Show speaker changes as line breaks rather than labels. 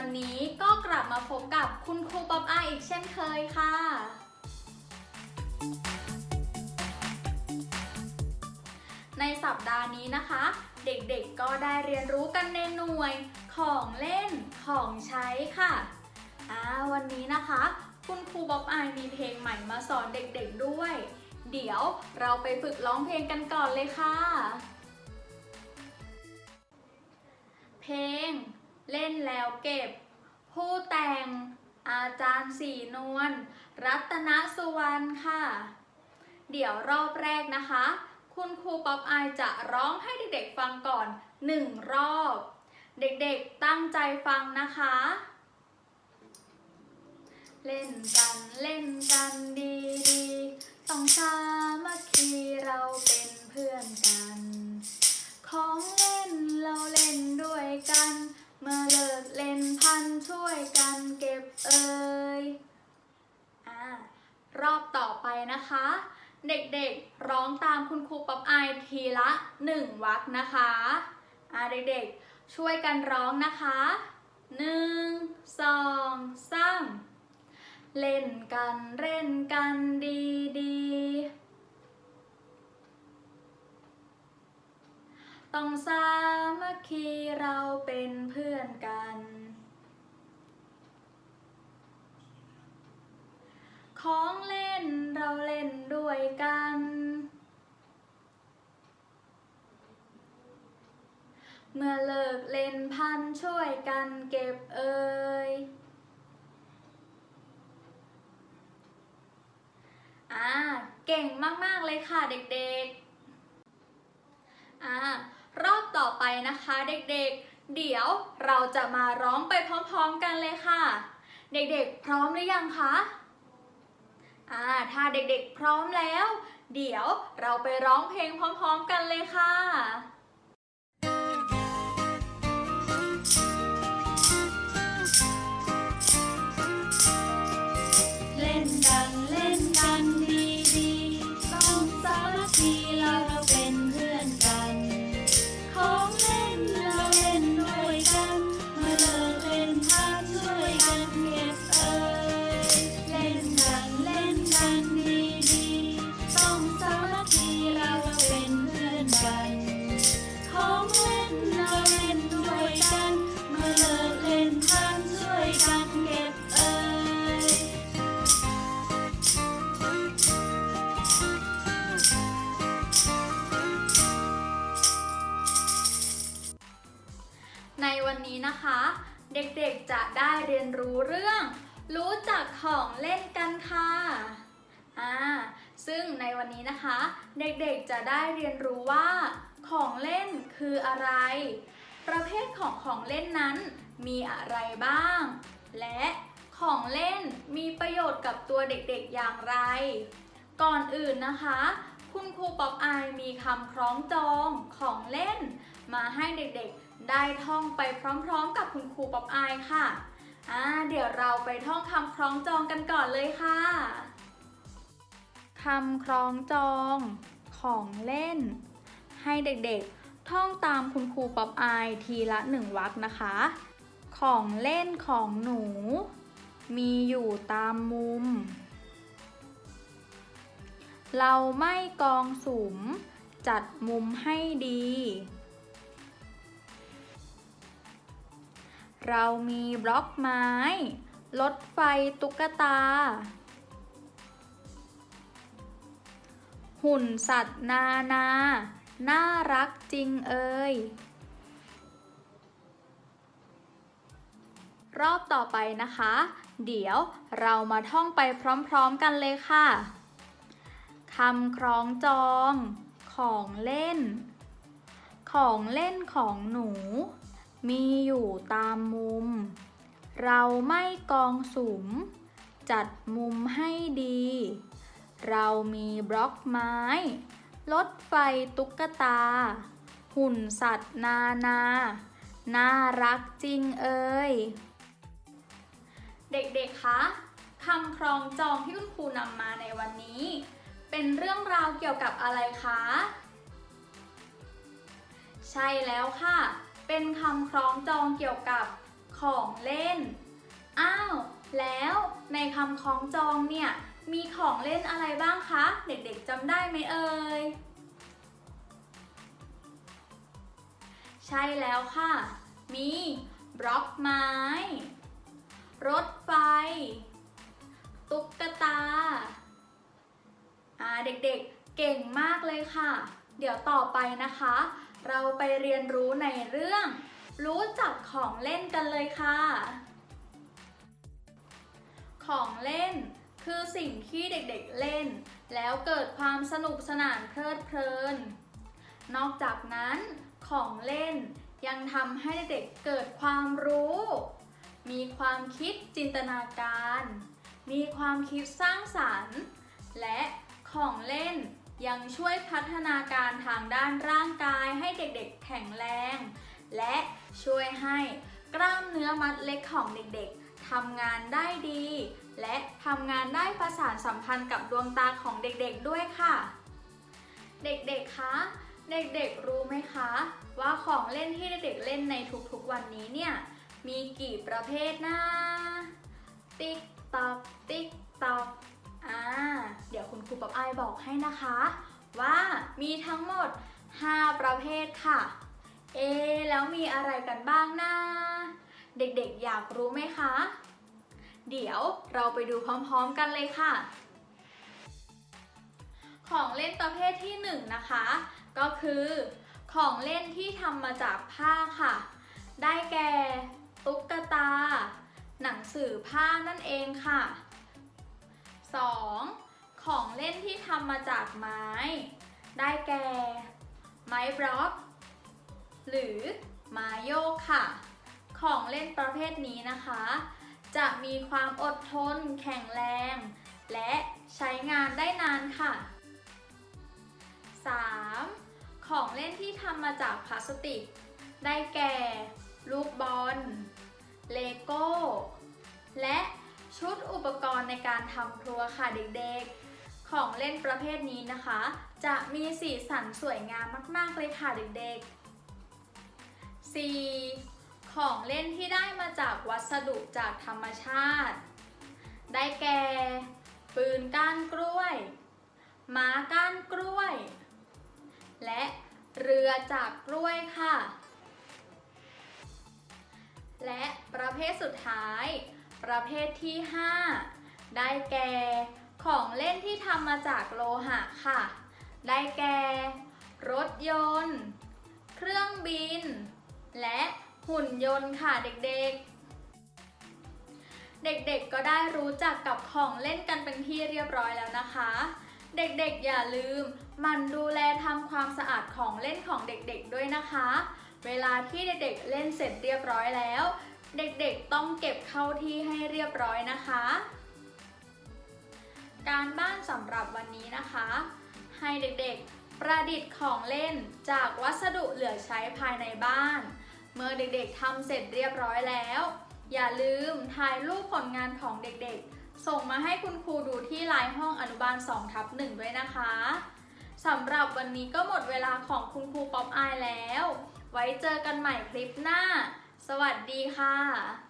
วันนี้ก็กลับมาพบกับคุณครูป๊อบอายอีกเช่นเคยค่ะ ในสัปดาห์นี้นะคะ เด็กๆก็ได้เรียนรู้กันในหน่วยของเล่นของใช้ค่ะอ่าวันนี้นะคะ คุณครูบ๊อบอายมีเพลงใหม่มาสอนเด็กๆด้วย เดี๋ยวเราไปฝึกร้องเพลงกันก่อนเลยค่ะ เพลง เล่นแล้วเก็บ ผู้แต่งอาจารย์สีนวลรัตนสุวรรณค่ะ เดี๋ยวรอบแรกนะคะ คุณครูป๊อปอายจะร้องให้เด็กๆฟังก่อนหนึ่งรอบ เด็กๆตั้งใจฟังนะคะ เล่นกันเล่นกันดีดีๆต้องสามัคคี ร้องตามคุณครูป๊อปอายทีละหนึ่งวรรคนะคะอ่าเด็กๆ ช่วยกันร้องนะคะหนึ่งสองสามเล่นกันเล่นกันดีดีๆต้องสามัคคีเราเป็นเพื่อนกัน ของเล่นเราเล่นด้วยกัน เมื่อเลิกเล่นพันช่วยกันเก็บเอ่ยอ่าเก่งมาก ๆ เลยค่ะเด็กๆอ่ารอบต่อไปนะคะเด็กๆ เดี๋ยวเราจะมาร้องไปพร้อม ๆ กันเลยค่ะ เด็กๆ พร้อมหรือยังคะ อ่าถ้าเด็กๆพร้อมแล้ว เดี๋ยวเราไปร้องเพลงพร้อมๆกันเลยค่ะ นี้นะคะ เด็กๆจะได้เรียนรู้เรื่อง รู้จักของเล่นกันค่ะอ่าซึ่งในวันนี้นะคะ เด็กๆจะได้เรียนรู้ว่า ของเล่นคืออะไร ประเภทของของเล่นนั้นมีอะไรบ้าง และของเล่นมีประโยชน์กับตัวเด็กๆอย่างไร ก่อนอื่นนะคะ คุณครูป๊อปอายมีคำคล้องจองของเล่น มาให้เด็กๆ ได้ท่องไปพร้อมๆ กับคุณครูป๊อปอายค่ะอ่าเดี๋ยวเราไปท่องคำคล้องจองกันก่อนเลยค่ะคำคล้องจองของเล่น ให้เด็กๆ ท่องตามคุณครูป๊อปอายทีละหนึ่งวรรคนะคะ ของเล่นของหนู มีอยู่ตามมุม เราไม่กองสุมจัดมุมให้ดี เรามีบล็อกไม้ รถไฟตุ๊กตา หุ่นสัตว์นานา น่ารักจริงเอ่ย รอบต่อไปนะคะ เดี๋ยวเรามาท่องไปพร้อมๆกันเลยค่ะคำคล้องจอง ของเล่น ของเล่นของหนู มีอยู่ตามมุม เราไม่กองสุม จัดมุมให้ดี เรามีบล็อกไม้ รถไฟตุ๊กตา หุ่นสัตว์นานา น่ารักจริงเอ่ย เด็กๆ คะคำครองจองที่คุณครูนำมาในวันนี้ เป็นเรื่องราวเกี่ยวกับอะไรคะ ใช่แล้วค่ะ เป็นคำคล้องจองเกี่ยวกับของเล่น อ้าว แล้วในคำคล้องจองเนี่ย มีของเล่นอะไรบ้างคะ เด็กๆจำได้ไหมเอ่ย ใช่แล้วค่ะ มีบล็อกไม้ รถไฟ ตุ๊กตา อ่าเด็กๆเก่งมากเลยค่ะ เดี๋ยวต่อไปนะคะ เราไปเรียนรู้ในเรื่อง รู้จักของเล่นกันเลยค่ะ ของเล่น คือสิ่งที่เด็กๆเล่น แล้วเกิดความสนุกสนานเพลิดเพลิน นอกจากนั้นของเล่นยังทำให้เด็กเกิดความรู้ มีความคิดจินตนาการ มีความคิดสร้างสรรค์ และของเล่น ยังช่วยพัฒนาการทางด้านร่างกายให้เด็กๆ แข็งแรง และช่วยให้กล้ามเนื้อมัดเล็กของเด็กๆทำงานได้ดี และทำงานได้ประสานสัมพันธ์กับดวงตาของเด็กๆด้วยค่ะ เด็กๆ คะ เด็กๆ รู้ไหมคะ ว่าของเล่นที่เด็กๆ เล่นในทุกๆ วันนี้เนี่ย มีกี่ประเภทนะ ติ๊กตอก ติ๊กตอก ดี๋ยวคุณครูป๊อปอายบอกให้นะคะ ว่ามีทั้งหมด 5 ประเภทค่ะ เอ แล้วมีอะไรกันบ้างนะเด็กๆอยากรู้ไหมคะ เดี๋ยวเราไปดูพร้อมๆกันเลยค่ะ ของเล่นประเภทที่หนึ่งนะคะ ก็คือ ของเล่นที่ทำมาจากผ้าค่ะ ได้แก่ ตุ๊กตา หนังสือผ้านั่นเองค่ะ 2. ของเล่นที่ทำมาจากไม้ ได้แก่ ไม้บล็อก หรือไม้โยกค่ะ ของเล่นประเภทนี้นะคะ จะมีความอดทน แข็งแรง และใช้งานได้นานค่ะ 3. ของเล่นที่ทำมาจากพลาสติก ได้แก่ ลูกบอล เลโก้ และชุดอุปกรณ์ในการทำครัวค่ะเด็กๆ ของเล่นประเภทนี้นะคะ จะมีสีสันสวยงามมาก ๆ เลยค่ะเด็กๆ 4. ของเล่นที่ได้มาจากวัสดุจากธรรมชาติ ได้แก่ ปืนก้านกล้วย ม้าก้านกล้วย และเรือจากกล้วยค่ะ และประเภทสุดท้าย ประเภทที่ 5 ได้แก่ ของเล่นที่ทำมาจากโลหะค่ะ ได้แก่ รถยนต์ เครื่องบิน และหุ่นยนต์ค่ะเด็กๆ เด็กๆก็ได้รู้จักกับของเล่นกันเป็นที่เรียบร้อยแล้วนะคะ เด็กๆอย่าลืมมันดูแลทำความสะอาดของเล่นของเด็กๆด้วยนะคะ เวลาที่เด็กๆเล่นเสร็จเรียบร้อยแล้ว เด็กๆต้องเก็บเข้าที่ให้เรียบร้อยนะคะ การบ้านสำหรับวันนี้นะคะ ให้เด็กๆประดิษฐ์ของเล่นจากวัสดุเหลือใช้ภายในบ้าน เมื่อเด็กๆทำเสร็จเรียบร้อยแล้ว อย่าลืมถ่ายรูปผลงานของเด็กๆ ส่งมาให้คุณครูดูที่ไลน์ห้องอนุบาล2ทับ1ด้วยนะคะสำหรับวันนี้ก็หมดเวลาของคุณครูป๊อปอายแล้ว ไว้เจอกันใหม่คลิปหน้า สวัสดีค่ะ